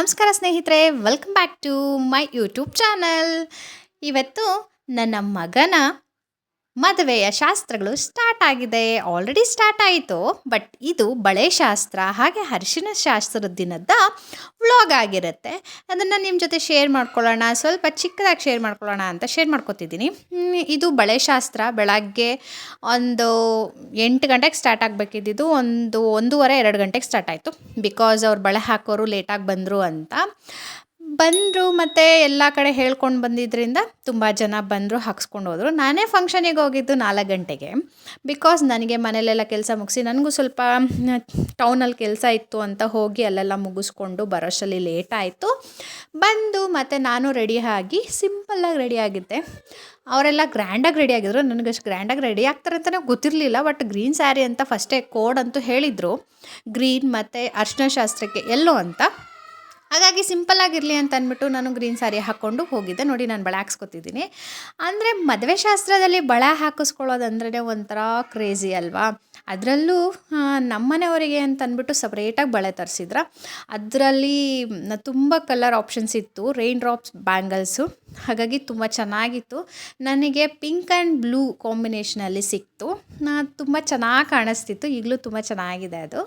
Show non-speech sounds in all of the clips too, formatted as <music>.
ನಮಸ್ಕಾರ ಸ್ನೇಹಿತರೆ welcome back to my YouTube channel ಇವತ್ತು ನನ್ನ ಮಗನ ಮದುವೆಯ ಶಾಸ್ತ್ರಗಳು ಸ್ಟಾರ್ಟ್ ಆಗಿದೆ. ಆಲ್ರೆಡಿ ಸ್ಟಾರ್ಟ್ ಆಯಿತು. ಬಟ್ ಇದು ಬಳೆ ಶಾಸ್ತ್ರ, ಹಾಗೆ ಅರಿಶಿನ ಶಾಸ್ತ್ರದ ದಿನದ ವ್ಲಾಗ್ ಆಗಿರುತ್ತೆ. ಅದನ್ನು ನಿಮ್ಮ ಜೊತೆ ಶೇರ್ ಮಾಡ್ಕೊಳ್ಳೋಣ. ಸ್ವಲ್ಪ ಚಿಕ್ಕದಾಗಿ ಶೇರ್ ಮಾಡ್ಕೊಳ್ಳೋಣ ಅಂತ ಶೇರ್ ಮಾಡ್ಕೊತಿದ್ದೀನಿ. ಇದು ಬಳೆ ಶಾಸ್ತ್ರ. ಬೆಳಗ್ಗೆ ಒಂದು ಎಂಟು ಗಂಟೆಗೆ ಸ್ಟಾರ್ಟ್ ಆಗಬೇಕಿದ್ದು ಒಂದು ಒಂದೂವರೆ, ಎರಡು ಗಂಟೆಗೆ ಸ್ಟಾರ್ಟ್ ಆಯಿತು. ಬಿಕಾಸ್ ಅವ್ರು ಬಳೆ ಹಾಕೋರು ಲೇಟಾಗಿ ಬಂದರು ಅಂತ. ಬಂದರು ಮತ್ತು ಎಲ್ಲ ಕಡೆ ಹೇಳ್ಕೊಂಡು ಬಂದಿದ್ದರಿಂದ ತುಂಬ ಜನ ಬಂದರು, ಹಾಕ್ಸ್ಕೊಂಡು ಹೋದರು. ನಾನೇ ಫಂಕ್ಷನಿಗೆ ಹೋಗಿದ್ದು ನಾಲ್ಕು ಗಂಟೆಗೆ. ಬಿಕಾಸ್ ನನಗೆ ಮನೇಲೆಲ್ಲ ಕೆಲಸ ಮುಗಿಸಿ, ನನಗೂ ಸ್ವಲ್ಪ ಟೌನಲ್ಲಿ ಕೆಲಸ ಇತ್ತು ಅಂತ ಹೋಗಿ ಅಲ್ಲೆಲ್ಲ ಮುಗಿಸ್ಕೊಂಡು ಬರೋಷ್ಟರಲ್ಲಿ ಲೇಟ್ ಆಯಿತು. ಬಂದು ಮತ್ತು ನಾನು ರೆಡಿ ಆಗಿ ಸಿಂಪಲ್ಲಾಗಿ ರೆಡಿ ಆಗಿದ್ದೆ. ಅವರೆಲ್ಲ ಗ್ರ್ಯಾಂಡಾಗಿ ರೆಡಿ ಆಗಿದ್ರು. ನನಗೆ ಅಷ್ಟು ಗ್ರ್ಯಾಂಡಾಗಿ ರೆಡಿ ಆಗ್ತಾರೆ ಅಂತಲೇ ಗೊತ್ತಿರಲಿಲ್ಲ ಬಟ್ ಗ್ರೀನ್ ಸ್ಯಾರಿ ಅಂತ ಫಸ್ಟೇ ಕೋಡ್ ಅಂತೂ ಹೇಳಿದರು. ಗ್ರೀನ್ ಮತ್ತು ಅರ್ಶಿನ ಶಾಸ್ತ್ರಕ್ಕೆ ಎಲ್ಲೋ ಅಂತ. ಹಾಗಾಗಿ ಸಿಂಪಲ್ ಆಗಿರಲಿ ಅಂತ ಅಂದ್ಬಿಟ್ಟು ನಾನು ಗ್ರೀನ್ ಸ್ಯಾರಿ ಹಾಕ್ಕೊಂಡು ಹೋಗಿದ್ದೆ. ನೋಡಿ ನಾನು ಬಳೆ ಹಾಕ್ಸ್ಕೊತಿದ್ದೀನಿ ಅಂದರೆ ಮದುವೆ ಶಾಸ್ತ್ರದಲ್ಲಿ ಬಳೆ ಹಾಕಿಸ್ಕೊಳ್ಳೋದಂದ್ರೆ ಒಂಥರ ಕ್ರೇಜಿ ಅಲ್ವಾ? ಅದರಲ್ಲೂ ನಮ್ಮನೆಯವರಿಗೆ ಅಂತ ಅಂದ್ಬಿಟ್ಟು ಸಪ್ರೇಟಾಗಿ ಬಳೆ ತರಿಸಿದ್ರ. ಅದರಲ್ಲಿ ತುಂಬ ಕಲರ್ ಆಪ್ಷನ್ಸ್ ಇತ್ತು. Rain drops bangles. ಹಾಗಾಗಿ ತುಂಬ ಚೆನ್ನಾಗಿತ್ತು. ನನಗೆ ಪಿಂಕ್ ಆ್ಯಂಡ್ ಬ್ಲೂ ಕಾಂಬಿನೇಷನಲ್ಲಿ ಸಿಕ್ತು. ನಾ ತುಂಬ ಚೆನ್ನಾಗಿ ಕಾಣಿಸ್ತಿತ್ತು. ಈಗಲೂ ತುಂಬ ಚೆನ್ನಾಗಿದೆ ಅದು.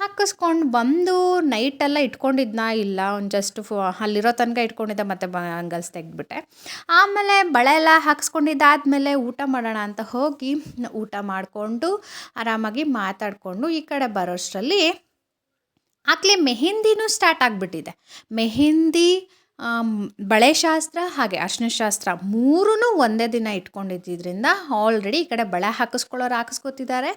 ಹಾಕಿಸ್ಕೊಂಡು ಬಂದು ನೈಟೆಲ್ಲ ಇಟ್ಕೊಂಡಿದ್ನ ಇಲ್ಲ, ಒಂದು ಜಸ್ಟ್ ಫೋ ಅಲ್ಲಿರೋ ತನಕ ಇಟ್ಕೊಂಡಿದ್ದೆ, ಮತ್ತು ಬಂಗಲ್ಸ್ ತೆಗೆದ್ಬಿಟ್ಟೆ. ಆಮೇಲೆ ಬಳೆ ಎಲ್ಲ ಹಾಕ್ಸ್ಕೊಂಡಿದ್ದಾದಮೇಲೆ ಊಟ ಮಾಡೋಣ ಅಂತ ಹೋಗಿ ಊಟ ಮಾಡಿಕೊಂಡು ಆರಾಮಾಗಿ ಮಾತಾಡಿಕೊಂಡು ಈ ಕಡೆ ಬರೋಷ್ಟರಲ್ಲಿ ಆಗಲೇ ಮೆಹಂದಿನೂ ಸ್ಟಾರ್ಟ್ ಆಗಿಬಿಟ್ಟಿದೆ. ಮೆಹಂದಿ ಬಳೆ ಶಾಸ್ತ್ರ ಹಾಗೆ ಅರ್ಶಿನ ಶಾಸ್ತ್ರ ಮೂರೂ ಒಂದೇ ದಿನ ಇಟ್ಕೊಂಡಿದ್ದರಿಂದ ಆಲ್ರೆಡಿ ಈ ಕಡೆ ಬಳೆ ಹಾಕಿಸ್ಕೊಳ್ಳೋರು ಹಾಕಿಸ್ಕೊತಿದ್ದಾರೆ,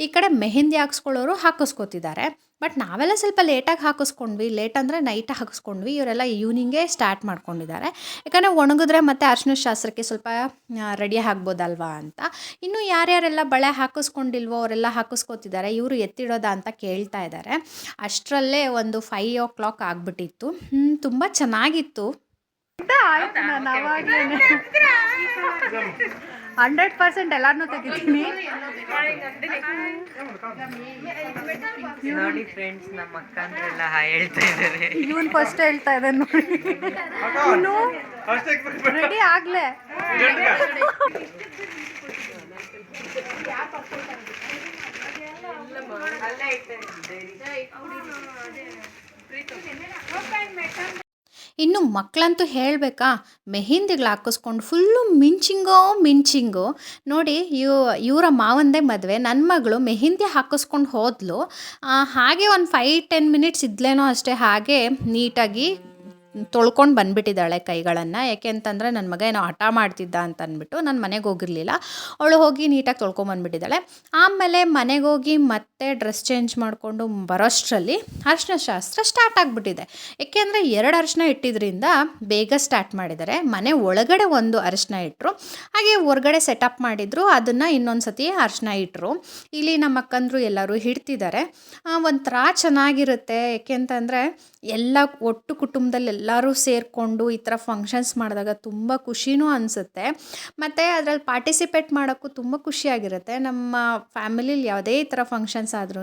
ಈ ಕಡೆ ಮೆಹೆಂದಿ ಹಾಕಿಸ್ಕೊಳ್ಳೋರು ಹಾಕಿಸ್ಕೊತಿದ್ದಾರೆ. ಬಟ್ ನಾವೆಲ್ಲ ಸ್ವಲ್ಪ ಲೇಟಾಗಿ ಹಾಕಿಸ್ಕೊಂಡ್ವಿ. ಲೇಟ್ ಅಂದರೆ ನೈಟ್ ಹಾಕಿಸ್ಕೊಂಡ್ವಿ. ಇವರೆಲ್ಲ ಈವ್ನಿಂಗೇ ಸ್ಟಾರ್ಟ್ ಮಾಡ್ಕೊಂಡಿದ್ದಾರೆ. ಯಾಕಂದರೆ ಒಣಗಿದ್ರೆ ಮತ್ತೆ ಅರ್ಶಿನ ಶಾಸ್ತ್ರಕ್ಕೆ ಸ್ವಲ್ಪ ರೆಡಿ ಆಗ್ಬೋದಲ್ವಾ ಅಂತ. ಇನ್ನು ಯಾರ್ಯಾರೆಲ್ಲ ಬಳೆ ಹಾಕಿಸ್ಕೊಂಡಿಲ್ವೋ ಅವರೆಲ್ಲ ಹಾಕಿಸ್ಕೊತಿದ್ದಾರೆ. ಇವರು ಎತ್ತಿಡೋದಾ ಅಂತ ಕೇಳ್ತಾ ಇದ್ದಾರೆ. ಅಷ್ಟರಲ್ಲೇ ಒಂದು ಫೈವ್ ಓ ಕ್ಲಾಕ್ ಆಗಿಬಿಟ್ಟಿತ್ತು ತುಂಬ ಚೆನ್ನಾಗಿತ್ತು. <laughs> ಹಂಡ್ರೆಡ್ ಪರ್ಸೆಂಟ್ ಎಲ್ಲಾರನ್ನೂ ತೆಗಿತೀನಿ. ನೋಡಿ ಫ್ರೆಂಡ್ಸ್ ನಮ್ಮ ಅಕ್ಕ ಎಲ್ಲ ಹಾಯ್ ಹೇಳ್ತಾ ಇದ್ದಾರೆ. ಇವನ್ ಫಸ್ಟ್ ಹೇಳ್ತಾ ಇದ್ದಾನೆ ನೋಡಿ. ಇವನು ರೆಡಿ ಆಗ್ಲೇ. ಇನ್ನು ಮಕ್ಕಳಂತೂ ಹೇಳಬೇಕಾ, ಮೆಹೆಂದಿಗಳು ಹಾಕಿಸ್ಕೊಂಡು ಫುಲ್ಲು ಮಿಂಚಿಂಗೋ, ಮಿಂಚಿಂಗು. ನೋಡಿ, ಇವ, ಇವರ ಮಾವಂದೇ ಮದುವೆ ನನ್ನ ಮಗಳು ಮೆಹೆಂದಿ ಹಾಕಿಸ್ಕೊಂಡು ಹೋದಲು. ಹಾಗೆ ಒಂದು ಫೈವ್ ಟೆನ್ ಮಿನಿಟ್ಸ್ ಇದ್ಲೇನೋ ಅಷ್ಟೇ, ಹಾಗೆ ನೀಟಾಗಿ ತೊಳ್ಕೊಂಡು ಬಂದ್ಬಿಟ್ಟಿದ್ದಾಳೆ ಕೈಗಳನ್ನು. ಯಾಕೆ ಅಂತಂದರೆ ನನ್ನ ಮಗ ಏನೋ ಹಠ ಮಾಡ್ತಿದ್ದ ಅಂತ ಅಂದ್ಬಿಟ್ಟು ನಾನು ಮನೆಗೆ ಹೋಗಿರಲಿಲ್ಲ. ಅವಳು ಹೋಗಿ ನೀಟಾಗಿ ತೊಳ್ಕೊಂಬಂದ್ಬಿಟ್ಟಿದ್ದಾಳೆ ಆಮೇಲೆ ಮನೆಗೆ ಹೋಗಿ ಮತ್ತೆ ಡ್ರೆಸ್ ಚೇಂಜ್ ಮಾಡಿಕೊಂಡು ಬರೋಷ್ಟರಲ್ಲಿ ಅರ್ಶಿನ ಶಾಸ್ತ್ರ ಸ್ಟಾರ್ಟ್ ಆಗಿಬಿಟ್ಟಿದೆ. ಏಕೆಂದರೆ ಎರಡು ಅರಿಶಿನ ಇಟ್ಟಿದ್ರಿಂದ ಬೇಗ ಸ್ಟಾರ್ಟ್ ಮಾಡಿದ್ದಾರೆ. ಮನೆ ಒಳಗಡೆ ಒಂದು ಅರಿಶಿನ ಇಟ್ಟರು ಹಾಗೆ ಹೊರಗಡೆ ಸೆಟಪ್ ಮಾಡಿದ್ರು, ಅದನ್ನು ಇನ್ನೊಂದು ಸತಿ ಅರಿಶಿನ ಇಟ್ಟರು ಇಲ್ಲಿ ನಮ್ಮ ಅಕ್ಕಂದರು ಎಲ್ಲರೂ ಹಿಡ್ತಿದ್ದಾರೆ. ಒಂಥರ ಚೆನ್ನಾಗಿರುತ್ತೆ. ಏಕೆಂತಂದರೆ ಎಲ್ಲ ಒಟ್ಟು ಕುಟುಂಬದಲ್ಲಿ ಎಲ್ಲರೂ ಸೇರಿಕೊಂಡು ಈ ಥರ ಫಂಕ್ಷನ್ಸ್ ಮಾಡಿದಾಗ ತುಂಬ ಖುಷಿನೂ ಅನಿಸುತ್ತೆ. ಮತ್ತು ಅದರಲ್ಲಿ ಪಾರ್ಟಿಸಿಪೇಟ್ ಮಾಡೋಕ್ಕೂ ತುಂಬ ಖುಷಿಯಾಗಿರುತ್ತೆ. ನಮ್ಮ ಫ್ಯಾಮಿಲಿಲಿ ಯಾವುದೇ ಈ ಥರ ಫಂಕ್ಷನ್ಸ್ ಆದ್ರೂ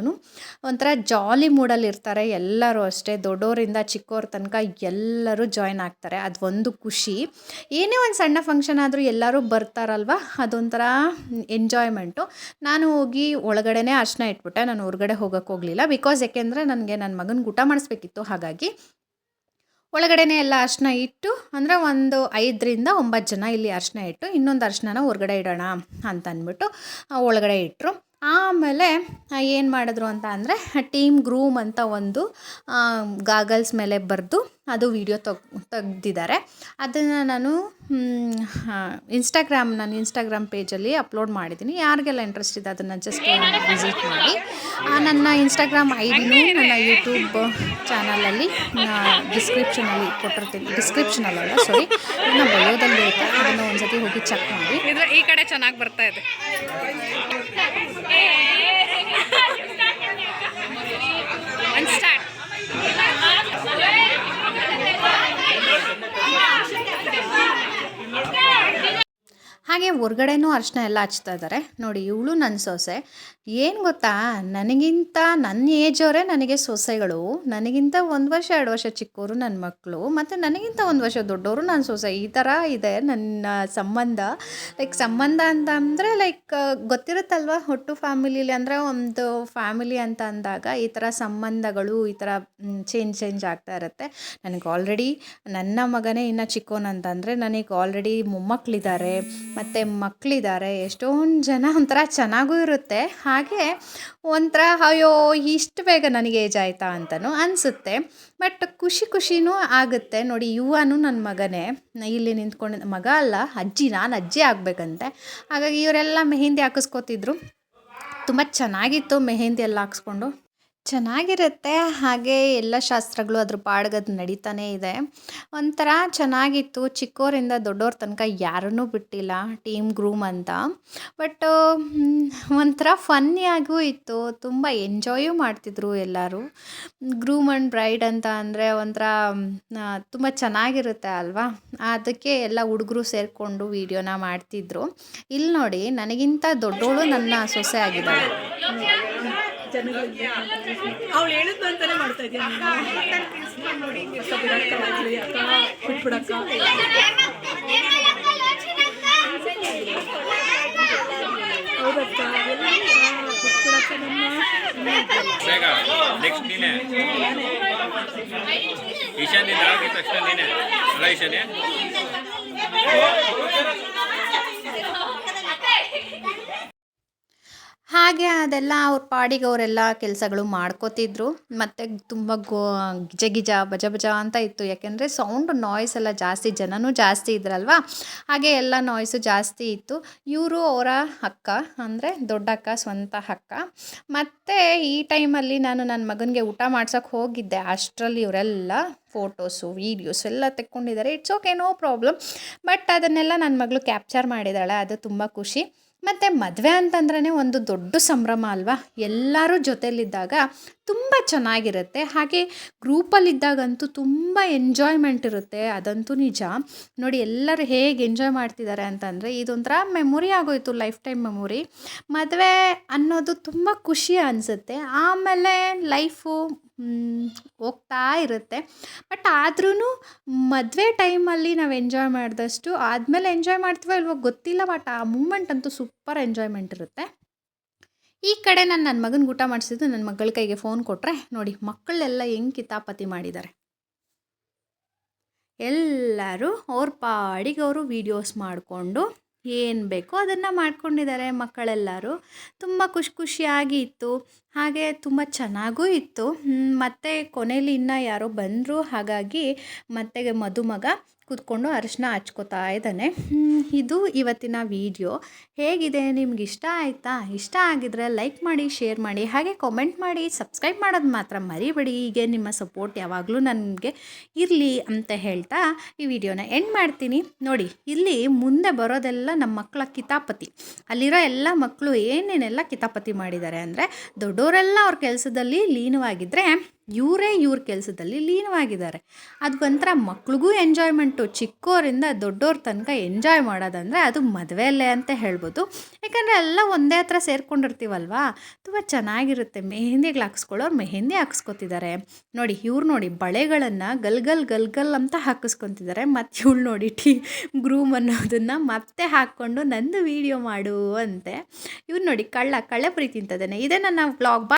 ಒಂಥರ ಜಾಲಿ ಮೂಡಲ್ಲಿ ಇರ್ತಾರೆ ಎಲ್ಲರೂ ಅಷ್ಟೇ. ದೊಡ್ಡೋರಿಂದ ಚಿಕ್ಕವ್ರ ತನಕ ಎಲ್ಲರೂ ಜಾಯ್ನ್ ಆಗ್ತಾರೆ. ಅದು ಒಂದು ಖುಷಿ. ಏನೇ ಒಂದು ಸಣ್ಣ ಫಂಕ್ಷನ್ ಆದರೂ ಎಲ್ಲರೂ ಬರ್ತಾರಲ್ವ? ಅದೊಂಥರ ಎಂಜಾಯ್ಮೆಂಟು ನಾನು ಹೋಗಿ ಒಳಗಡೆನೇ ಅರ್ಶನ ಇಟ್ಬಿಟ್ಟೆ. ನಾನು ಹೊರಗಡೆ ಹೋಗೋಕ್ಕೆ ಹೋಗಲಿಲ್ಲ. ಬಿಕಾಸ್ ಯಾಕೆಂದರೆ ನನಗೆ ನನ್ನ ಮಗನಿಗೆ ಊಟ ಮಾಡಿಸ್ಬೇಕಿತ್ತು. ಹಾಗಾಗಿ ಒಳಗಡೆನೇ ಎಲ್ಲ ಅರ್ಶಿನ ಇಟ್ಟು, ಅಂದರೆ ಒಂದು ಐದರಿಂದ ಒಂಬತ್ತು ಜನ ಇಲ್ಲಿ ಅರ್ಶಿನ ಇಟ್ಟು, ಇನ್ನೊಂದು ಅರ್ಶಿನನ ಹೊರಗಡೆ ಇಡೋಣ ಅಂತ ಅಂದ್ಬಿಟ್ಟು ಒಳಗಡೆ ಇಟ್ಟರು ಆಮೇಲೆ ಏನು ಮಾಡಿದ್ರು ಅಂತ ಅಂದರೆ ಟೀಮ್ ಗ್ರೂಮ್ ಅಂತ ಒಂದು ಗಾಗಲ್ಸ್ ಮೇಲೆ ಬರೆದು ಅದು ವಿಡಿಯೋ ತೆಗ್, ತೆಗ್ದಿದ್ದಾರೆ. ಅದನ್ನು ನಾನು ಇನ್ಸ್ಟಾಗ್ರಾಮ್ ನಾನು ಇನ್ಸ್ಟಾಗ್ರಾಮ್ ಪೇಜಲ್ಲಿ ಅಪ್ಲೋಡ್ ಮಾಡಿದ್ದೀನಿ ಯಾರಿಗೆಲ್ಲ ಇಂಟ್ರೆಸ್ಟ್ ಇದೆ ಅದನ್ನು ಜಸ್ಟ್ ವಿಸಿಟ್ ಮಾಡಿ. ನನ್ನ ಇನ್ಸ್ಟಾಗ್ರಾಮ್ ಐ ಡಿನೂ ನನ್ನ ಯೂಟ್ಯೂಬ್ ಚಾನಲಲ್ಲಿ ಡಿಸ್ಕ್ರಿಪ್ಷನಲ್ಲಿ ಕೊಟ್ಟಿರ್ತೀನಿ. ಡಿಸ್ಕ್ರಿಪ್ಷನಲ್ಲ ಸಾರಿ ನನ್ನ ಬಯೋದಲ್ಲಿ ಇರುತ್ತೆ ಅದನ್ನು ಒಂದ್ಸತಿ ಹೋಗಿ ಚೆಕ್ ಮಾಡಿ. ಈ ಕಡೆ ಚೆನ್ನಾಗಿ ಬರ್ತಾ ಇದೆ ಒಂದು ಸ್ಟಾರ್ಟ್ ಹಾಗೆ ಹೊರ್ಗಡೆನೂ ಅರಿಶಿನ ಎಲ್ಲ ಹಚ್ತಾ ಇದ್ದಾರೆ. ನೋಡಿ, ಇವಳು ನನ್ನ ಸೊಸೆ. ಏನು ಗೊತ್ತಾ? ನನಗಿಂತ ನನ್ನ ಏಜವರೇ ನನಗೆ ಸೊಸೆಗಳು. ನನಗಿಂತ ಒಂದು ವರ್ಷ, ಎರಡು ವರ್ಷ ಚಿಕ್ಕವರು ನನ್ನ ಮಕ್ಕಳು ಮತ್ತು ನನಗಿಂತ ಒಂದು ವರ್ಷ ದೊಡ್ಡವರು ನನ್ನ ಸೊಸೆ. ಈ ಥರ ಇದೆ ನನ್ನ ಸಂಬಂಧ. ಲೈಕ್ ಸಂಬಂಧ ಅಂತ ಅಂದರೆ ಲೈಕ್ ಗೊತ್ತಿರುತ್ತಲ್ವ? ಒಟ್ಟು ಫ್ಯಾಮಿಲಿಲಿ ಅಂದರೆ ಒಂದು ಫ್ಯಾಮಿಲಿ ಅಂತ ಅಂದಾಗ ಈ ಥರ ಸಂಬಂಧಗಳು ಈ ಥರ ಚೇಂಜ್ ಚೇಂಜ್ ಆಗ್ತಾ ಇರುತ್ತೆ. ನನಗೆ ಆಲ್ರೆಡಿ ನನ್ನ ಮಗನೇ ಇನ್ನು ಚಿಕ್ಕೋನಂತಂದರೆ, ನನಗೆ ಆಲ್ರೆಡಿ ಮೊಮ್ಮಕ್ಕಳಿದ್ದಾರೆ ಮತ್ತು ಮಕ್ಕಳಿದ್ದಾರೆ ಎಷ್ಟೊಂದು ಜನ ಒಂಥರ ಚೆನ್ನಾಗೂ ಇರುತ್ತೆ. ಹಾಗೆ ಒಂಥರ, ಅಯ್ಯೋ, ಇಷ್ಟು ಬೇಗ ನನಗೆ ಏಜ್ ಆಯಿತಾ ಅಂತಲೂ ಅನಿಸುತ್ತೆ. ಬಟ್ ಖುಷಿ ಖುಷಿನೂ ಆಗುತ್ತೆ. ನೋಡಿ, ಯುವನು ನನ್ನ ಮಗನೇ. ಇಲ್ಲಿ ನಿಂತ್ಕೊಂಡು, ಮಗ ಅಲ್ಲ, ಅಜ್ಜಿ, ನಾನು ಅಜ್ಜಿ ಆಗಬೇಕಂತೆ. ಹಾಗಾಗಿ ಇವರೆಲ್ಲ ಮೆಹಂದಿ ಹಾಕಿಸ್ಕೊತಿದ್ರು. ತುಂಬ ಚೆನ್ನಾಗಿತ್ತು ಮೆಹೆಂದಿ ಎಲ್ಲ ಹಾಕ್ಸ್ಕೊಂಡು. ಚೆನ್ನಾಗಿರುತ್ತೆ. ಹಾಗೆ ಎಲ್ಲ ಶಾಸ್ತ್ರಗಳು ಅದ್ರ ಪಾಡ್ಗೆ ಅದು ನಡೀತಾನೇ ಇದೆ. ಒಂಥರ ಚೆನ್ನಾಗಿತ್ತು. ಚಿಕ್ಕೋರಿಂದ ದೊಡ್ಡೋರ ತನಕ ಯಾರನ್ನೂ ಬಿಟ್ಟಿಲ್ಲ. ಟೀಮ್ ಗ್ರೂಮ್ ಅಂತ. ಬಟ್ ಒಂಥರ ಫನ್ನಿಯಾಗೂ ಇತ್ತು. ತುಂಬ ಎಂಜಾಯೂ ಮಾಡ್ತಿದ್ರು ಎಲ್ಲರೂ. ಗ್ರೂಮ್ ಆ್ಯಂಡ್ ಬ್ರೈಡ್ ಅಂತ ಅಂದರೆ ಒಂಥರ ತುಂಬ ಚೆನ್ನಾಗಿರುತ್ತೆ ಅಲ್ವಾ? ಅದಕ್ಕೆ ಎಲ್ಲ ಹುಡುಗರು ಸೇರಿಕೊಂಡು ವೀಡಿಯೋನ ಮಾಡ್ತಿದ್ರು. ಇಲ್ಲಿ ನೋಡಿ ನನಗಿಂತ ದೊಡ್ಡೋಳು ನನ್ನ ಸೊಸೆ ಆಗಿದ್ದಾಳೆ. ಜನಗಳಿಗೆ ಅವಳು ಹೇಳಿದ್ದು ಅಂತಾನೆ ಮಾಡ್ತಾ ಇದೀಯ ನೋಡಿ ಬಿಡಕ್ಕ ಆಗ್ಲಿ ಅಥವಾ ಬಿಟ್ಬಿಡಕ್ಕ ಹೌದಕ್ಕ? ಎಲ್ಲ ಬಿಟ್ಬಿಡಕ್ಕ ನಮ್ಮ ಬೇಗ ನೆಕ್ಸ್ಟ್ ನೀನೆ ಈಶಾನ್ಯದ ಆಗಿದ ತಕ್ಷಣ ನೀನೆ. ಅಲ್ಲ ಈಶಾನ್ಯ? ಹಾಗೆ ಅದೆಲ್ಲ ಅವ್ರ ಪಾಡಿಗೆ ಅವರೆಲ್ಲ ಕೆಲಸಗಳು ಮಾಡ್ಕೋತಿದ್ರು. ಮತ್ತು ತುಂಬ ಗೋ, ಗಿಜ ಗಿಜ, ಬಜ ಬಜ ಅಂತ ಇತ್ತು. ಯಾಕೆಂದರೆ ಸೌಂಡ್ ನಾಯ್ಸ್ ಎಲ್ಲ ಜಾಸ್ತಿ, ಜನನೂ ಜಾಸ್ತಿ ಇದ್ರಲ್ವಾ? ಹಾಗೆ ಎಲ್ಲ ನಾಯ್ಸು ಜಾಸ್ತಿ ಇತ್ತು. ಇವರು ಅವರ ಅಕ್ಕ, ಅಂದರೆ ದೊಡ್ಡ ಅಕ್ಕ, ಸ್ವಂತ ಅಕ್ಕ. ಮತ್ತು ಈ ಟೈಮಲ್ಲಿ ನಾನು ನನ್ನ ಮಗನಿಗೆ ಊಟ ಮಾಡ್ಸೋಕ್ಕೆ ಹೋಗಿದ್ದೆ. ಅಷ್ಟರಲ್ಲಿ ಇವರೆಲ್ಲ ಫೋಟೋಸು ವೀಡಿಯೋಸ್ ಎಲ್ಲ ತೆಕ್ಕೊಂಡಿದ್ದಾರೆ. It's okay no problem but ಅದನ್ನೆಲ್ಲ ನನ್ನ ಮಗಳು ಕ್ಯಾಪ್ಚರ್ ಮಾಡಿದ್ದಾಳೆ. ಅದು ತುಂಬ ಖುಷಿ. ಮತ್ತು ಮದುವೆ ಅಂತಂದ್ರೇ ಒಂದು ದೊಡ್ಡ ಸಂಭ್ರಮ ಅಲ್ವಾ? ಎಲ್ಲರೂ ಜೊತೆಲಿದ್ದಾಗ ತುಂಬ ಚೆನ್ನಾಗಿರುತ್ತೆ. ಹಾಗೆ ಗ್ರೂಪಲ್ಲಿದ್ದಾಗಂತೂ ತುಂಬ ಎಂಜಾಯ್ಮೆಂಟ್ ಇರುತ್ತೆ. ಅದಂತೂ ನಿಜ. ನೋಡಿ, ಎಲ್ಲರೂ ಹೇಗೆ ಎಂಜಾಯ್ ಮಾಡ್ತಿದ್ದಾರೆ ಅಂತಂದರೆ, ಇದೊಂಥರ ಮೆಮೊರಿ ಆಗೋಯ್ತು, ಲೈಫ್ ಟೈಮ್ ಮೆಮೊರಿ. ಮದುವೆ ಅನ್ನೋದು ತುಂಬ ಖುಷಿ ಅನಿಸುತ್ತೆ. ಆಮೇಲೆ ಲೈಫು ಹೋಗ್ತಾ ಇರುತ್ತೆ. ಬಟ್ ಆದ್ರೂ ಮದುವೆ ಟೈಮಲ್ಲಿ ನಾವು ಎಂಜಾಯ್ ಮಾಡಿದಷ್ಟು, ಆದಮೇಲೆ ಎಂಜಾಯ್ ಮಾಡ್ತೀವೋ ಇಲ್ವೋ ಗೊತ್ತಿಲ್ಲ, ಬಟ್ ಆ ಮೂಮೆಂಟ್ ಅಂತೂ ಸೂಪರ್ ಎಂಜಾಯ್ಮೆಂಟ್ ಇರುತ್ತೆ. ಈ ಕಡೆ ನಾನು ನನ್ನ ಮಗನ ಊಟ ಮಾಡಿಸಿದ್ದು ನನ್ನ ಮಗಳ ಕೈಗೆ ಫೋನ್ ಕೊಟ್ಟರೆ ನೋಡಿ ಮಕ್ಕಳೆಲ್ಲ ಹೆಂಗೆ ಕಿತಾಪತಿ ಮಾಡಿದ್ದಾರೆ. ಎಲ್ಲರೂ ಅವ್ರ ಪಾಡಿಗೆ ಅವರು ವೀಡಿಯೋಸ್ ಮಾಡಿಕೊಂಡು ಏನು ಬೇಕೋ ಅದನ್ನು ಮಾಡ್ಕೊಂಡಿದ್ದಾರೆ ಮಕ್ಕಳೆಲ್ಲರೂ. ತುಂಬ ಖುಷಿ ಖುಷಿಯಾಗಿ ಇತ್ತು. ಹಾಗೆ ತುಂಬ ಚೆನ್ನಾಗೂ ಇತ್ತು. ಮತ್ತು ಕೊನೆಯಲ್ಲಿ ಇನ್ನೂ ಯಾರೋ ಬಂದರು ಹಾಗಾಗಿ ಮತ್ತೆ ಮದುಮಗ ಕೂತ್ಕೊಂಡು ಅರಿಶಿನ ಹಚ್ಕೋತಾ ಇದ್ದಾನೆ. ಇದು ಇವತ್ತಿನ ವಿಡಿಯೋ. ಹೇಗಿದೆ? ನಿಮ್ಗೆ ಇಷ್ಟ ಆಯಿತಾ? ಇಷ್ಟ ಆಗಿದ್ರೆ ಲೈಕ್ ಮಾಡಿ, ಶೇರ್ ಮಾಡಿ, ಹಾಗೆ ಕಾಮೆಂಟ್ ಮಾಡಿ, ಸಬ್ಸ್ಕ್ರೈಬ್ ಮಾಡೋದು ಮಾತ್ರ ಮರಿಬೇಡಿ. ಹೀಗೆ ನಿಮ್ಮ ಸಪೋರ್ಟ್ ಯಾವಾಗಲೂ ನನಗೆ ಇರಲಿ ಅಂತ ಹೇಳ್ತಾ ಈ ವಿಡಿಯೋನ ಎಂಡ್ ಮಾಡ್ತೀನಿ. ನೋಡಿ, ಇಲ್ಲಿ ಮುಂದೆ ಬರೋದೆಲ್ಲ ನಮ್ಮ ಮಕ್ಕಳ ಕಿತಾಪತಿ. ಅಲ್ಲಿರೋ ಎಲ್ಲ ಮಕ್ಕಳು ಏನೇನೆಲ್ಲ ಕಿತಾಪತಿ ಮಾಡಿದ್ದಾರೆ ಅಂದರೆ ದೊಡ್ಡವರೆಲ್ಲ ಅವ್ರ ಕೆಲಸದಲ್ಲಿ ಲೀನವಾಗಿದ್ದರೆ ಇವರೇ ಇವ್ರ ಕೆಲಸದಲ್ಲಿ ಲೀನವಾಗಿದ್ದಾರೆ. ಅದು ಒಂಥರ ಮಕ್ಳಿಗೂ ಎಂಜಾಯ್ಮೆಂಟು ಚಿಕ್ಕೋರಿಂದ ದೊಡ್ಡೋರ ತನಕ ಎಂಜಾಯ್ ಮಾಡೋದಂದರೆ ಅದು ಮದುವೆಯಲ್ಲೇ ಅಂತ ಹೇಳ್ಬೋದು. ಯಾಕಂದರೆ ಎಲ್ಲ ಒಂದೇ ಹತ್ರ ಸೇರ್ಕೊಂಡಿರ್ತೀವಲ್ವಾ? ತುಂಬ ಚೆನ್ನಾಗಿರುತ್ತೆ. ಮೆಹಂದಿಗಳು ಹಾಕ್ಸ್ಕೊಳ್ಳೋರು ಮೆಹಂದಿ ಹಾಕ್ಸ್ಕೊತಿದ್ದಾರೆ. ನೋಡಿ, ಇವ್ರು ನೋಡಿ ಬಳೆಗಳನ್ನು ಗಲ್ಗಲ್ ಗಲ್ಗಲ್ ಅಂತ ಹಾಕಿಸ್ಕೊತಿದ್ದಾರೆ. ಮತ್ತು ಇವಳು ನೋಡಿ ಟಿ ಗ್ರೂಮ್ ಅನ್ನೋದನ್ನು ಮತ್ತೆ ಹಾಕ್ಕೊಂಡು ನಂದು ವೀಡಿಯೋ ಮಾಡು ಅಂತೆ. ಇವ್ರು ನೋಡಿ ಕಳ್ಳ ಕಳ್ಳ ಪ್ರೀತಿ ಅಂತದೇನೆ ಇದೇ ನನ್ನ ವ್ಲಾಗ್ ಬಾ